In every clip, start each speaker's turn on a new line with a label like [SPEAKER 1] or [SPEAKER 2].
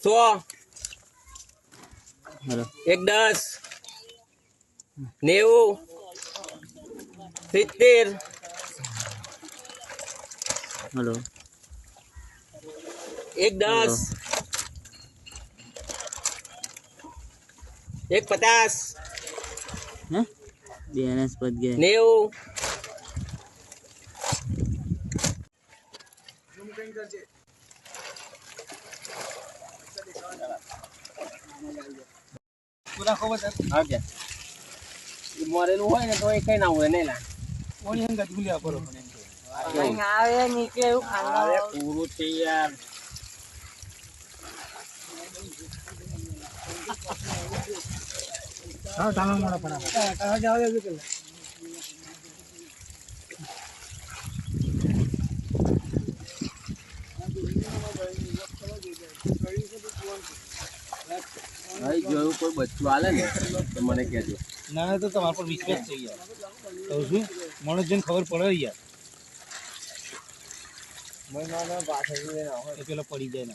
[SPEAKER 1] सौ। एक दस। नेव सीतेर हेलो। एक
[SPEAKER 2] दस।
[SPEAKER 1] એક પચાસ.
[SPEAKER 2] હે? બેલેન્સ પદ ગયા.
[SPEAKER 1] નેવું. મરેલું હોય ને તો એ કઈ ના હોય નહીં ના
[SPEAKER 2] આવે નીચે એવું
[SPEAKER 1] અરે પૂરું છે યાર. હા ટાણા મોડા પડા ટાણા જાવ દેજો કે ભાઈ કોઈ બચ્ચું આલે ને મને કહેજો.
[SPEAKER 3] ના તો તમારા પર વિશ્વાસ થઈ યાર. કહું છું મનોજને ખબર પડે યાર. મને ના ના પાછળ
[SPEAKER 1] પડી જાય
[SPEAKER 3] ને.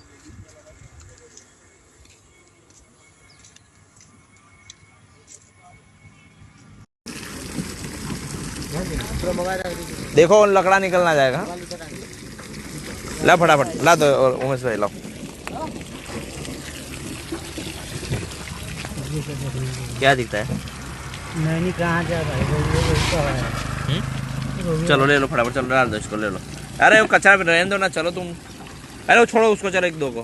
[SPEAKER 4] देखो लकड़ा निकलना जाएगा। ला फटाफट ला दो और उमेश भाई लाओ। क्या दिखता है?
[SPEAKER 2] नहीं कहाँ जा भाई
[SPEAKER 4] चलो ले लो फटाफट चलो डाल दो इसको ले लो। अरे वो कचरा में रहने दो ना चलो तुम। अरे वो छोड़ो उसको चलो एक दो को।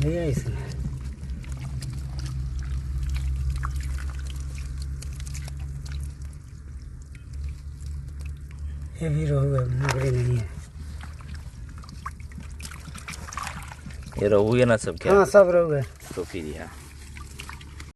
[SPEAKER 4] दिक्कत नहीं
[SPEAKER 2] ये भी रोहू है मगरे नहीं है
[SPEAKER 4] ये रहू है ना सब क्या
[SPEAKER 2] हाँ सब रोहू है
[SPEAKER 4] तो फिर यहाँ